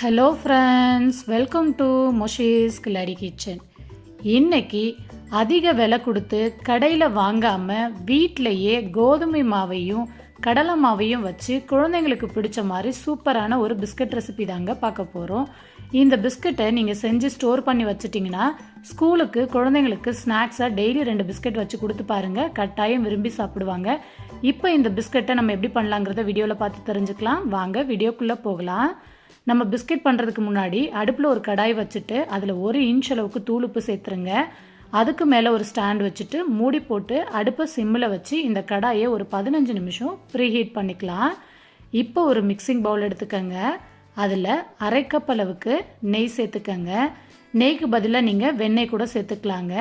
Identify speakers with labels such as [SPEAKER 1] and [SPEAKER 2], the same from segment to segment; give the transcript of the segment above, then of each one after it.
[SPEAKER 1] Hello friends welcome to மொஷீஸ் கிளரி kitchen இன்னைக்கு அதிக விலை கொடுத்து கடையில் வாங்காமல் வீட்டிலையே கோதுமை மாவையும் கடலை மாவையும் வச்சு குழந்தைங்களுக்கு பிடிச்ச மாதிரி சூப்பரான ஒரு பிஸ்கட் ரெசிபி தாங்க பார்க்க போகிறோம் இந்த பிஸ்கட்டை நீங்கள் செஞ்சு ஸ்டோர் பண்ணி வச்சிட்டிங்கன்னா ஸ்கூலுக்கு குழந்தைங்களுக்கு ஸ்நாக்ஸாக டெய்லி ரெண்டு பிஸ்கட் வச்சு கொடுத்து பாருங்கள் கட்டாயம் விரும்பி சாப்பிடுவாங்க. இப்போ இந்த பிஸ்கட்டை நம்ம எப்படி பண்ணலாங்கிறத வீடியோவில் பார்த்து தெரிஞ்சுக்கலாம். வாங்க வீடியோக்குள்ளே போகலாம். நம்ம பிஸ்கெட் பண்ணுறதுக்கு முன்னாடி அடுப்பில் ஒரு கடாய் வச்சுட்டு அதில் ஒரு இன்ச் அளவுக்கு தூளுப்பு சேர்த்துருங்க. அதுக்கு மேலே ஒரு ஸ்டாண்ட் வச்சுட்டு மூடி போட்டு அடுப்பை சிம்மில் வச்சு இந்த கடாயை ஒரு பதினஞ்சு நிமிஷம் ப்ரீஹீட் பண்ணிக்கலாம். இப்போ ஒரு மிக்சிங் பவுல் எடுத்துக்கோங்க. அதில் அரை கப் அளவுக்கு நெய் சேர்த்துக்கங்க. நெய்க்கு பதிலாக நீங்கள் வெண்ணெய் கூட சேர்த்துக்கலாங்க.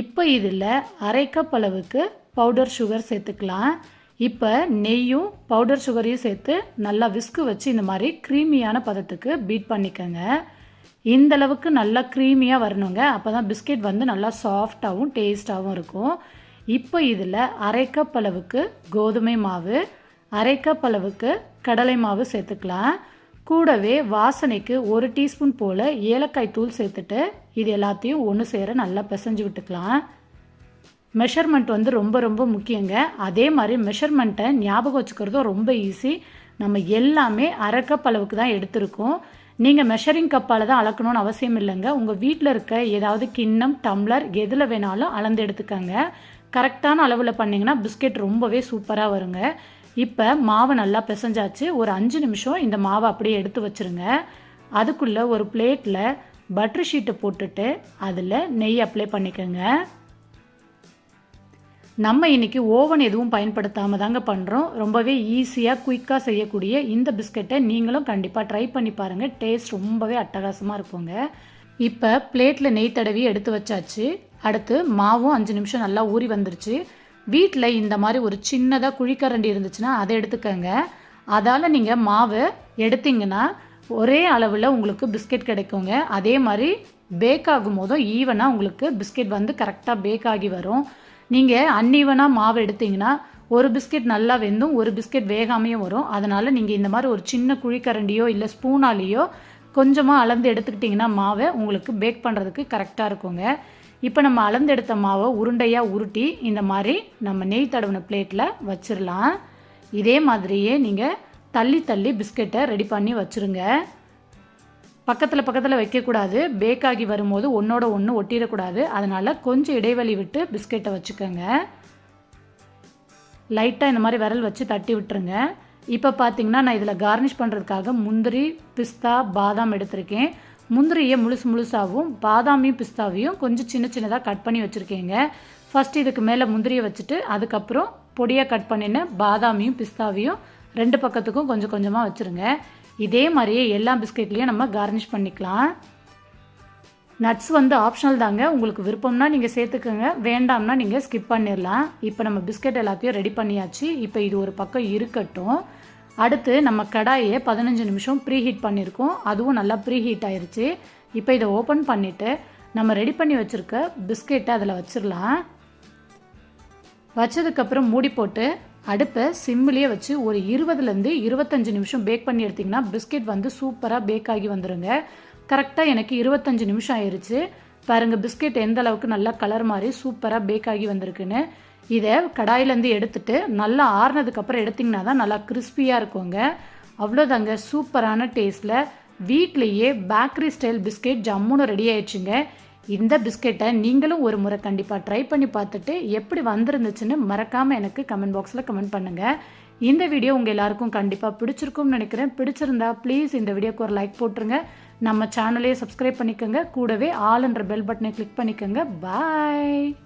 [SPEAKER 1] இப்போ இதில் அரை கப் அளவுக்கு பவுடர் சுகர் சேர்த்துக்கலாம். இப்போ நெய்யும் பவுடர் சுகரையும் சேர்த்து நல்லா விஸ்கு வச்சு இந்த மாதிரி க்ரீமியான பதத்துக்கு பீட் பண்ணிக்கோங்க. இந்தளவுக்கு நல்லா க்ரீமியாக வரணுங்க. அப்போ தான் பிஸ்கெட் வந்து நல்லா சாஃப்டாகவும் டேஸ்ட்டாகவும் இருக்கும். இப்போ இதில் அரை கப் அளவுக்கு கோதுமை மாவு அரை கப் அளவுக்கு கடலை மாவு சேர்த்துக்கலாம். கூடவே வாசனைக்கு ஒரு டீஸ்பூன் போல் ஏலக்காய் தூள் சேர்த்துட்டு இது எல்லாத்தையும் ஒன்று சேர நல்லா பிசைஞ்சு விட்டுக்கலாம். மெஷர்மெண்ட் வந்து ரொம்ப ரொம்ப முக்கியங்க. அதே மாதிரி மெஷர்மெண்ட்டை ஞாபகம் வச்சுக்கிறதும் ரொம்ப ஈஸி நம்ம எல்லாமே அரை கப் அளவுக்கு தான் எடுத்திருக்கோம். நீங்கள் மெஷரிங் கப்பால் தான் அளக்கணும்னு அவசியம் இல்லைங்க. உங்கள் வீட்டில் இருக்க ஏதாவது கிண்ணம் டம்ளர் எதில் வேணாலும் அளந்து எடுத்துக்கோங்க. கரெக்டான அளவில் பண்ணிங்கன்னா பிஸ்கெட் ரொம்பவே சூப்பராக வருங்க. இப்போ மாவை நல்லா பிசைஞ்சாச்சு. ஒரு அஞ்சு நிமிஷம் இந்த மாவை அப்படியே எடுத்து வச்சுருங்க. அதுக்குள்ளே ஒரு பிளேட்டில் பட்டர் ஷீட்டை போட்டுட்டு அதில் நெய் அப்ளை பண்ணிக்கோங்க. நம்ம இன்னைக்கு ஓவன் எதுவும் பயன்படுத்தாமல் தாங்க பண்ணுறோம் ரொம்பவே ஈஸியாக குயிக்காக செய்யக்கூடிய இந்த பிஸ்கட்டை நீங்களும் கண்டிப்பாக ட்ரை பண்ணி பாருங்கள் டேஸ்ட் ரொம்பவே அட்டகாசமாக இருக்குங்க. இப்போ பிளேட்டில் நெய் தடவி எடுத்து வச்சாச்சு. அடுத்து மாவும் அஞ்சு நிமிஷம் நல்லா ஊறி வந்துருச்சு. வீட்டில் இந்த மாதிரி ஒரு சின்னதாக குழிக்கரண்டி இருந்துச்சுன்னா அதை எடுத்துக்கோங்க. அதால் நீங்கள் மாவு எடுத்தீங்கன்னா ஒரே அளவில் உங்களுக்கு பிஸ்கெட் கிடைக்குங்க. அதே மாதிரி பேக் ஆகும் போதும் ஈவனாக உங்களுக்கு பிஸ்கெட் வந்து கரெக்டாக பேக் ஆகி வரும். நீங்கள் அன்னீவனாக மாவு எடுத்தீங்கன்னா ஒரு பிஸ்கெட் நல்லா வெந்தும் ஒரு பிஸ்கெட் வேகாமையும் வரும். அதனால் நீங்கள் இந்த மாதிரி ஒரு சின்ன குழிக்கரண்டியோ இல்லை ஸ்பூனாலேயோ கொஞ்சமாக அளந்து எடுத்துக்கிட்டிங்கன்னா மாவை உங்களுக்கு பேக் பண்ணுறதுக்கு கரெக்டாக இருக்குங்க. இப்போ நம்ம அளந்து எடுத்த மாவை உருண்டையாக உருட்டி இந்த மாதிரி நம்ம நெய் தடவின பிளேட்டில் வச்சிடலாம் இதே மாதிரியே நீங்கள் தள்ளி தள்ளி பிஸ்கெட்டை ரெடி பண்ணி வச்சுருங்க. பக்கத்தில் பக்கத்தில் வைக்கக்கூடாது. பேக் ஆகி வரும்போது ஒன்றோட ஒன்று ஒட்டிடக்கூடாது. அதனால் கொஞ்சம் இடைவெளி விட்டு பிஸ்கெட்டை வச்சுக்கோங்க. லைட்டாக இந்த மாதிரி விரல் வச்சு தட்டி விட்டுருங்க. இப்போ பார்த்தீங்கன்னா நான் இதில் கார்னிஷ் பண்ணுறதுக்காக முந்திரி பிஸ்தா பாதாம் எடுத்திருக்கேன். முந்திரியை முழுசு முழுசாகவும் பாதாமையும் பிஸ்தாவையும் கொஞ்சம் சின்ன சின்னதாக கட் பண்ணி வச்சுருக்கேங்க. ஃபஸ்ட் இதுக்கு மேலே முந்திரியை வச்சுட்டு அதுக்கப்புறம் பொடியாக கட் பண்ணின பாதாமையும் பிஸ்தாவையும் ரெண்டு பக்கத்துக்கும் கொஞ்சம் கொஞ்சமாக வச்சுருங்க. இதே மாதிரியே எல்லா பிஸ்கெட்லேயும் நம்ம கார்னிஷ் பண்ணிக்கலாம். நட்ஸ் வந்து ஆப்ஷனல் தாங்க. உங்களுக்கு விருப்பம்னா நீங்கள் சேர்த்துக்கோங்க. வேண்டாம்னா நீங்கள் ஸ்கிப் பண்ணிடலாம் இப்போ நம்ம பிஸ்கெட் எல்லாத்தையும் ரெடி பண்ணியாச்சு. இப்போ இது ஒரு பக்கம் இருக்கட்டும். அடுத்து நம்ம கடாயை பதினஞ்சு நிமிஷம் ப்ரீ ஹீட் பண்ணியிருக்கோம் அதுவும் நல்லா ப்ரீ ஹீட் ஆயிடுச்சு இப்போ இதை ஓப்பன் பண்ணிவிட்டு நம்ம ரெடி பண்ணி வச்சுருக்க பிஸ்கெட்டை அதில் வச்சிடலாம் வச்சதுக்கப்புறம் மூடி போட்டு அடுப்பை சிம்மிலேயே வச்சு ஒரு இருபதுலேருந்து இருபத்தஞ்சு நிமிஷம் பேக் பண்ணி எடுத்திங்கன்னா பிஸ்கெட் வந்து சூப்பராக பேக் ஆகி வந்துடுங்க கரெக்டாக எனக்கு இருபத்தஞ்சு நிமிஷம் ஆயிடுச்சு பாருங்கள் பிஸ்கெட் எந்த அளவுக்கு நல்லா கலர் மாதிரி சூப்பராக பேக் ஆகி வந்திருக்குன்னு. இதை கடாயிலேருந்து எடுத்துட்டு நல்லா ஆறுனதுக்கப்புறம் எடுத்திங்கன்னா தான் நல்லா கிறிஸ்பியாக இருக்குங்க. அவ்வளோதாங்க சூப்பரான டேஸ்ட்டில் வீட்லேயே பேக்கரி ஸ்டைல் பிஸ்கெட் ஜம்முன்னு ரெடி ஆயிடுச்சுங்க. இந்த பிஸ்கெட்டை நீங்களும் ஒரு முறை கண்டிப்பாக ட்ரை பண்ணி பார்த்துட்டு எப்படி வந்திருந்துச்சுன்னு மறக்காமல் எனக்கு கமெண்ட் பாக்ஸில் கமெண்ட் பண்ணுங்கள் இந்த வீடியோ உங்கள் எல்லாருக்கும் கண்டிப்பாக பிடிச்சிருக்கும்னு நினைக்கிறேன். பிடிச்சிருந்தா ப்ளீஸ் இந்த வீடியோக்கு ஒரு லைக் போட்டுருங்க. நம்ம சேனலையே சப்ஸ்கிரைப் பண்ணிக்கோங்க. கூடவே ஆல் என்ற பெல் பட்டனை கிளிக் பண்ணிக்கோங்க. பாய்